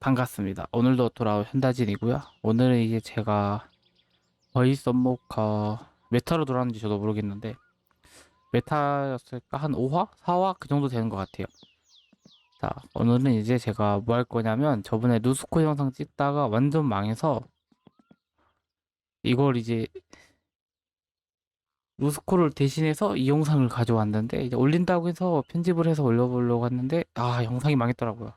반갑습니다. 오늘도 돌아온 현다진이고요. 오늘은 이제 제가 거의 썸모카 메타로 돌아왔는지 저도 모르겠는데 메타였을까 한 5화? 4화 그 정도 되는 것 같아요. 자, 오늘은 이제 제가 뭐 할 거냐면 저번에 루스코 영상 찍다가 완전 망해서 이걸 이제 루스코를 대신해서 이 영상을 가져왔는데 이제 올린다고 해서 편집을 해서 올려보려고 했는데 아 영상이 망했더라고요.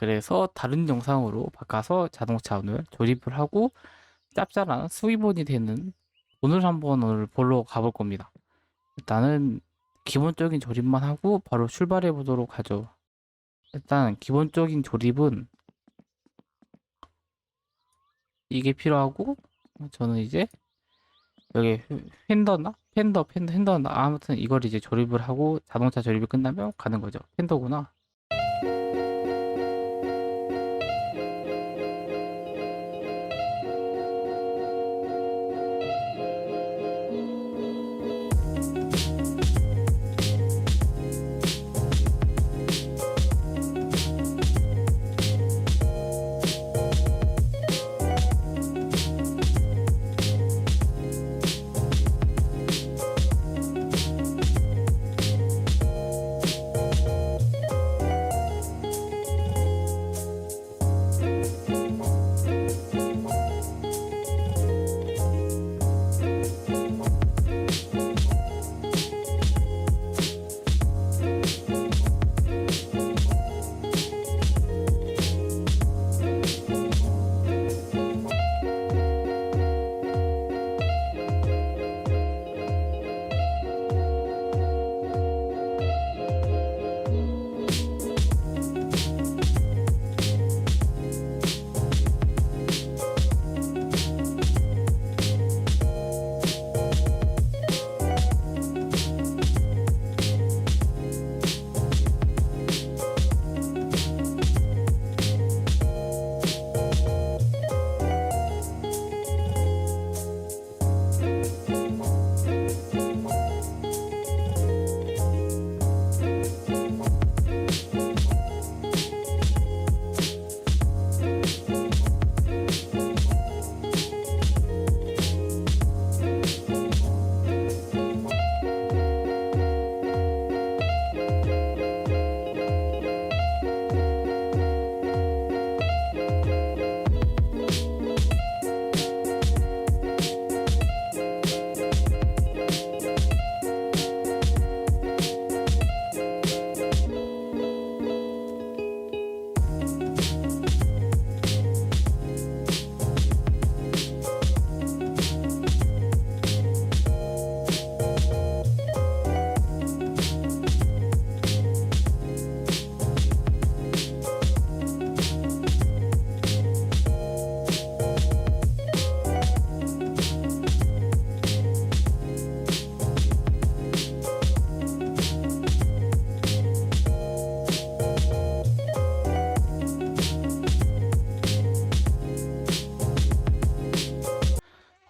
그래서 다른 영상으로 바꿔서 자동차 오늘 조립을 하고 짭짤한 수입원이 되는 오늘 한번 오늘 보러 가볼 겁니다. 일단은 기본적인 조립만 하고 바로 출발해 보도록 하죠. 일단 기본적인 조립은 이게 필요하고 저는 이제 여기 팬더나 팬더 팬더 팬더나 아무튼 이걸 이제 조립을 하고 자동차 조립이 끝나면 가는 거죠. 팬더구나.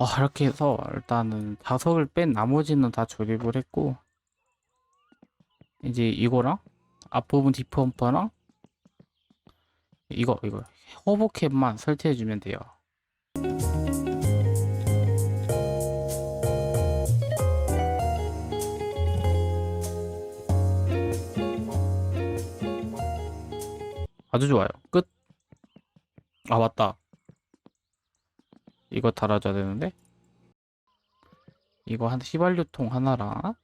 어, 이렇게 해서 일단은 자석을 뺀 나머지는 다 조립을 했고 이제 이거랑 앞부분 디펌퍼랑 이거 이거 허브캡만 설치해 주면 돼요. 아주 좋아요. 끝. 아 맞다. 이거 달아줘야 되는데 이거 한 휘발유통 하나랑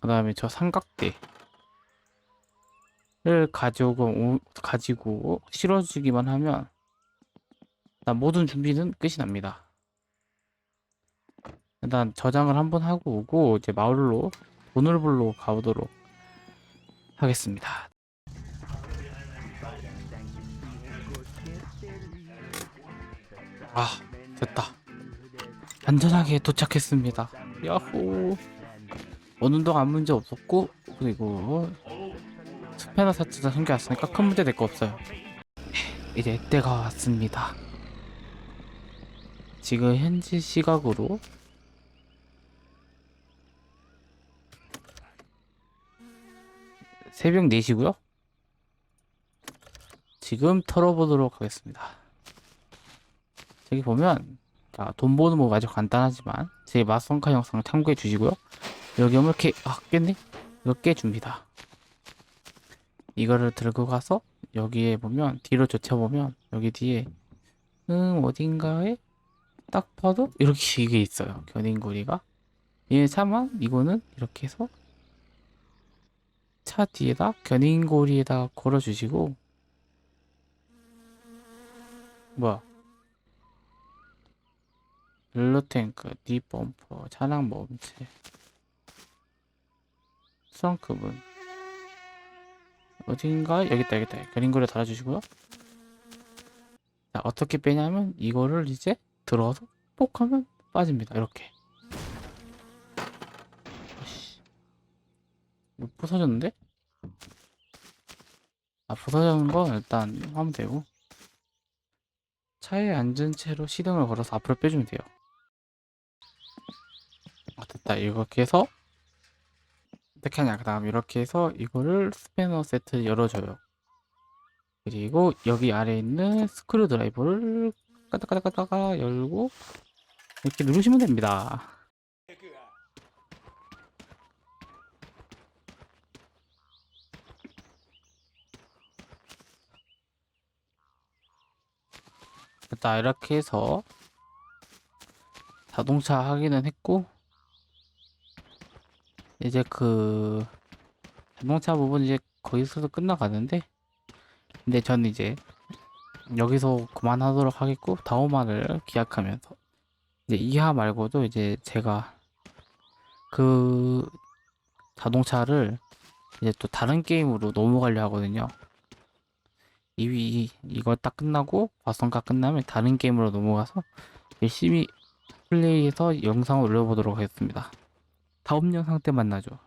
그 다음에 저 삼각대를 가지고 오- 가지고 실어주기만 하면 일단 모든 준비는 끝이 납니다. 일단 저장을 한번 하고 오고 이제 마을로 벌러 가보도록 하겠습니다. 아 됐다. 안전하게 도착했습니다. 야호. 오는 동안 아무 문제 없었고 그리고 스패너 사치다 숨겨왔으니까 큰 문제 될 거 없어요. 이제 때가 왔습니다. 지금 현지 시각으로 새벽 4시고요. 지금 털어보도록 하겠습니다. 저기 보면 자, 돈 버는 법 아주 간단하지만 제 마성카 영상 참고해 주시고요. 여기 오면 이렇게 아 깼네? 이거 깨줍니다. 이거를 들고 가서 여기에 보면 뒤로 젖혀보면 여기 뒤에 음 어딘가에 딱 봐도 이렇게 이게 있어요. 견인고리가 얘 차만 이거는 이렇게 해서 차 뒤에다 견인고리에다 걸어주시고 뭐야 벨로탱크, 뒷범퍼, 차량 멈체. 트렁크문 어딘가? 여기 있다 여기 있다. 견인고리 달아주시고요. 자 어떻게 빼냐면 이거를 이제 들어서 뽁 하면 빠집니다. 이렇게. 아이씨. 이거 부서졌는데? 아 부서졌는 건 일단 하면 되고. 차에 앉은 채로 시동을 걸어서 앞으로 빼주면 돼요 아 됐다. 이렇게 해서 어떻게 하냐. 그 다음 이렇게 해서 이거를 스패너 세트 열어줘요. 그리고 여기 아래에 있는 스크류 드라이버를 까딱까딱까딱 열고 이렇게 누르시면 됩니다. 됐다. 이렇게 해서 자동차 확인은 했고 이제 그 자동차 부분 이제 거기서도 끝나가는데 근데 전 이제 여기서 그만하도록 하겠고 다음화를 기약하면서 이제 이하 말고도 이제 제가 그 자동차를 이제 또 다른 게임으로 넘어가려 하거든요. 이 이거 딱 끝나고 바성가 끝나면 다른 게임으로 넘어가서 열심히 플레이해서 영상을 올려보도록 하겠습니다. 다음 영상 때 만나죠.